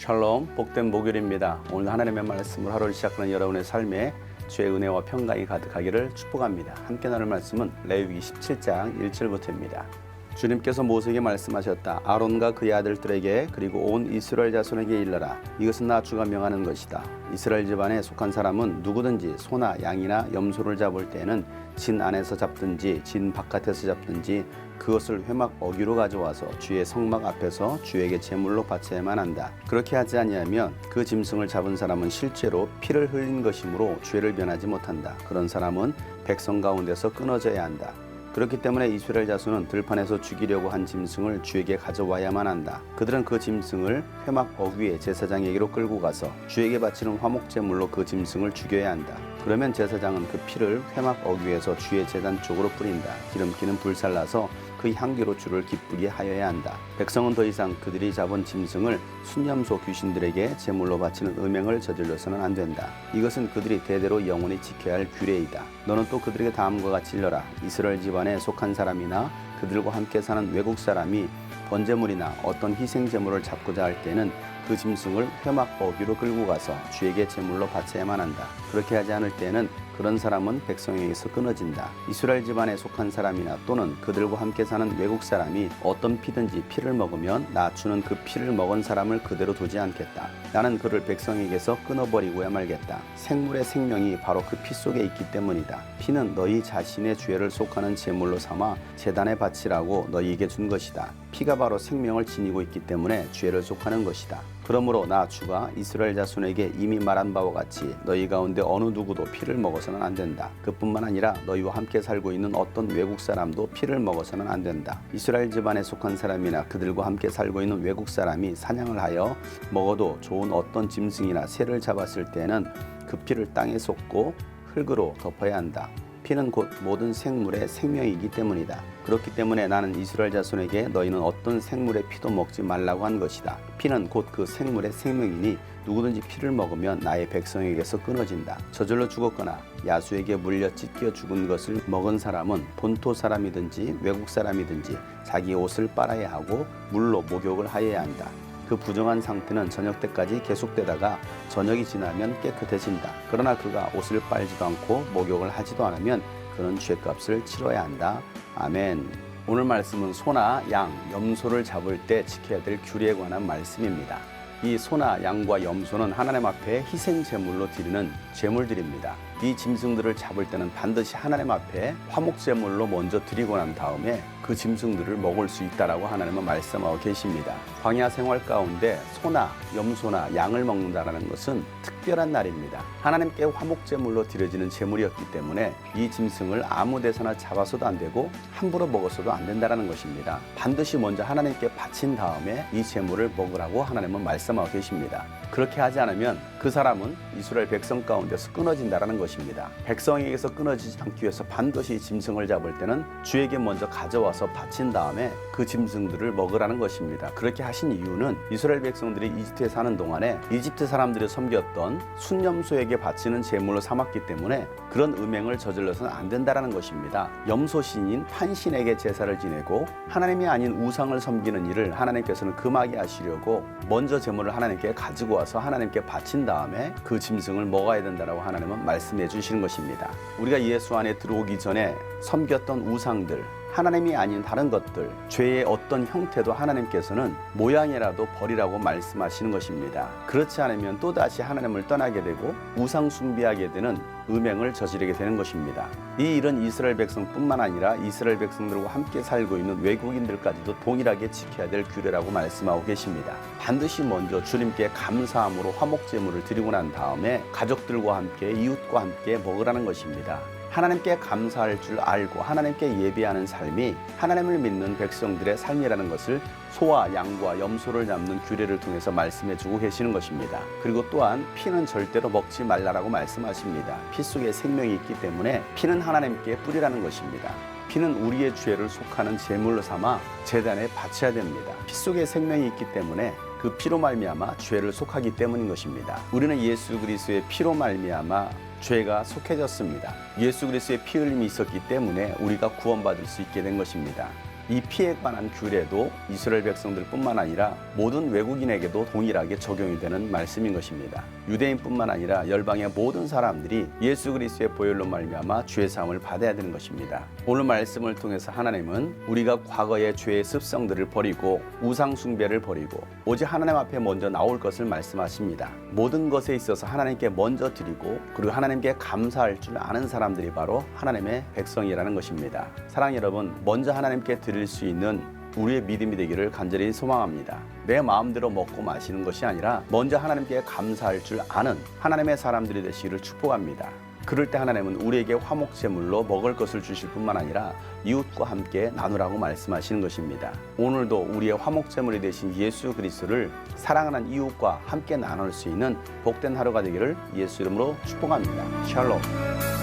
샬롬 복된 목요일입니다. 오늘 하나님의 말씀을 하루를 시작하는 여러분의 삶에 주의 은혜와 평강이 가득하기를 축복합니다. 함께 나눌 말씀은 레위기 17장 1절부터입니다. 주님께서 모세에게 말씀하셨다. 아론과 그의 아들들에게 그리고 온 이스라엘 자손에게 일러라. 이것은 나 주가 명하는 것이다. 이스라엘 집안에 속한 사람은 누구든지 소나 양이나 염소를 잡을 때에는 진 안에서 잡든지 진 바깥에서 잡든지 그것을 회막 어기로 가져와서 주의 성막 앞에서 주에게 제물로 바쳐야만 한다. 그렇게 하지 아니하면 그 짐승을 잡은 사람은 실제로 피를 흘린 것이므로 죄를 변하지 못한다. 그런 사람은 백성 가운데서 끊어져야 한다. 그렇기 때문에 이스라엘 자손은 들판에서 죽이려고 한 짐승을 주에게 가져와야만 한다. 그들은 그 짐승을 회막 어귀에 제사장에게로 끌고 가서 주에게 바치는 화목제물로 그 짐승을 죽여야 한다. 그러면 제사장은 그 피를 회막 어귀에서 주의 제단 쪽으로 뿌린다. 기름기는 불살라서 그 향기로 주를 기쁘게 하여야 한다. 백성은 더 이상 그들이 잡은 짐승을 순념소 귀신들에게 제물로 바치는 음행을 저질러서는 안 된다. 이것은 그들이 대대로 영원히 지켜야 할 규례이다. 너는 또 그들에게 다음과 같이 일러라. 이스라엘 집안에 속한 사람이나 그들과 함께 사는 외국 사람이 번제물이나 어떤 희생 제물을 잡고자 할 때는 그 짐승을 회막 어귀로 끌고 가서 주에게 제물로 바쳐야만 한다. 그렇게 하지 않을 때는 그런 사람은 백성에게서 끊어진다. 이스라엘 집안에 속한 사람이나 또는 그들과 함께 사는 외국 사람이 어떤 피든지 피를 먹으면 나 주는 그 피를 먹은 사람을 그대로 두지 않겠다. 나는 그를 백성에게서 끊어버리고야 말겠다. 생물의 생명이 바로 그 피 속에 있기 때문이다. 피는 너희 자신의 죄를 속하는 제물로 삼아 재단에 바치라고 너희에게 준 것이다. 피가 바로 생명을 지니고 있기 때문에 죄를 속하는 것이다. 그러므로 나 주가 이스라엘 자손에게 이미 말한 바와 같이 너희 가운데 어느 누구도 피를 먹어서는 안 된다. 그뿐만 아니라 너희와 함께 살고 있는 어떤 외국 사람도 피를 먹어서는 안 된다. 이스라엘 집안에 속한 사람이나 그들과 함께 살고 있는 외국 사람이 사냥을 하여 먹어도 좋은 어떤 짐승이나 새를 잡았을 때는 그 피를 땅에 쏟고 흙으로 덮어야 한다. 피는 곧 모든 생물의 생명이기 때문이다. 그렇기 때문에 나는 이스라엘 자손에게 너희는 어떤 생물의 피도 먹지 말라고 한 것이다. 피는 곧 그 생물의 생명이니 누구든지 피를 먹으면 나의 백성에게서 끊어진다. 저절로 죽었거나 야수에게 물려 찢겨 죽은 것을 먹은 사람은 본토 사람이든지 외국 사람이든지 자기 옷을 빨아야 하고 물로 목욕을 하여야 한다. 그 부정한 상태는 저녁 때까지 계속되다가 저녁이 지나면 깨끗해진다. 그러나 그가 옷을 빨지도 않고 목욕을 하지도 않으면 그는 죄값을 치러야 한다. 아멘. 오늘 말씀은 소나 양, 염소를 잡을 때 지켜야 될 규례에 관한 말씀입니다. 이 소나 양과 염소는 하나님 앞에 희생 제물로 드리는 제물들입니다. 이 짐승들을 잡을 때는 반드시 하나님 앞에 화목 제물로 먼저 드리고 난 다음에 그 짐승들을 먹을 수 있다라고 하나님은 말씀하고 계십니다. 광야 생활 가운데 소나 염소나 양을 먹는다라는 것은 특별한 날입니다. 하나님께 화목 제물로 드려지는 제물이었기 때문에 이 짐승을 아무 데서나 잡아서도 안 되고 함부로 먹어서도 안 된다라는 것입니다. 반드시 먼저 하나님께 바친 다음에 이 제물을 먹으라고 하나님은 말씀하고 계십니다. 그렇게 하지 않으면 그 사람은 이스라엘 백성 가운데서 끊어진다라는 것입니다. 백성에게서 끊어지지 않기 위해서 반드시 짐승을 잡을 때는 주에게 먼저 가져와서 바친 다음에 그 짐승들을 먹으라는 것입니다. 그렇게 하신 이유는 이스라엘 백성들이 이집트에 사는 동안에 이집트 사람들이 섬겼던 순염소에게 바치는 제물로 삼았기 때문에 그런 음행을 저질러서는 안 된다라는 것입니다. 염소신인 판신에게 제사를 지내고 하나님이 아닌 우상을 섬기는 일을 하나님께서는 금하게 하시려고 먼저 제물을 하나님께 가지고 와서 하나님께 바친 다음에 그 짐승을 먹어야 된다라고 하나님은 말씀 해 주시는 것입니다. 우리가 예수 안에 들어오기 전에 섬겼던 우상들 하나님이 아닌 다른 것들, 죄의 어떤 형태도 하나님께서는 모양이라도 버리라고 말씀하시는 것입니다. 그렇지 않으면 또다시 하나님을 떠나게 되고 우상 숭배하게 되는 음행을 저지르게 되는 것입니다. 이 일은 이스라엘 백성뿐만 아니라 이스라엘 백성들과 함께 살고 있는 외국인들까지도 동일하게 지켜야 될 규례라고 말씀하고 계십니다. 반드시 먼저 주님께 감사함으로 화목 제물을 드리고 난 다음에 가족들과 함께 이웃과 함께 먹으라는 것입니다. 하나님께 감사할 줄 알고 하나님께 예배하는 삶이 하나님을 믿는 백성들의 삶이라는 것을 소와 양과 염소를 잡는 규례를 통해서 말씀해 주고 계시는 것입니다. 그리고 또한 피는 절대로 먹지 말라라고 말씀하십니다. 피 속에 생명이 있기 때문에 피는 하나님께 뿌리라는 것입니다. 피는 우리의 죄를 속하는 제물로 삼아 제단에 바쳐야 됩니다. 피 속에 생명이 있기 때문에 그 피로 말미암아 죄를 속하기 때문인 것입니다. 우리는 예수 그리스도의 피로 말미암아 죄가 속해졌습니다. 예수 그리스도의 피 흘림이 있었기 때문에 우리가 구원받을 수 있게 된 것입니다. 이 피해 관한 규례도 이스라엘 백성들뿐만 아니라 모든 외국인에게도 동일하게 적용이 되는 말씀인 것입니다. 유대인뿐만 아니라 열방의 모든 사람들이 예수 그리스도의 보혈로 말미암아 죄 사함을 받아야 되는 것입니다. 오늘 말씀을 통해서 하나님은 우리가 과거의 죄의 습성들을 버리고 우상 숭배를 버리고 오직 하나님 앞에 먼저 나올 것을 말씀하십니다. 모든 것에 있어서 하나님께 먼저 드리고 그리고 하나님께 감사할 줄 아는 사람들이 바로 하나님의 백성이라는 것입니다. 사랑 여러분, 먼저 하나님께 드릴 수 있는 우리의 믿음이 되기를 간절히 소망합니다. 내 마음대로 먹고 마시는 것이 아니라 먼저 하나님께 감사할 줄 아는 하나님의 사람들이 되시기를 축복합니다. 그럴 때 하나님은 우리에게 화목 제물로 먹을 것을 주실 뿐만 아니라 이웃과 함께 나누라고 말씀하시는 것입니다. 오늘도 우리의 화목 제물이 되신 예수 그리스도를 사랑하는 이웃과 함께 나눌 수 있는 복된 하루가 되기를 예수 이름으로 축복합니다. 샬롬.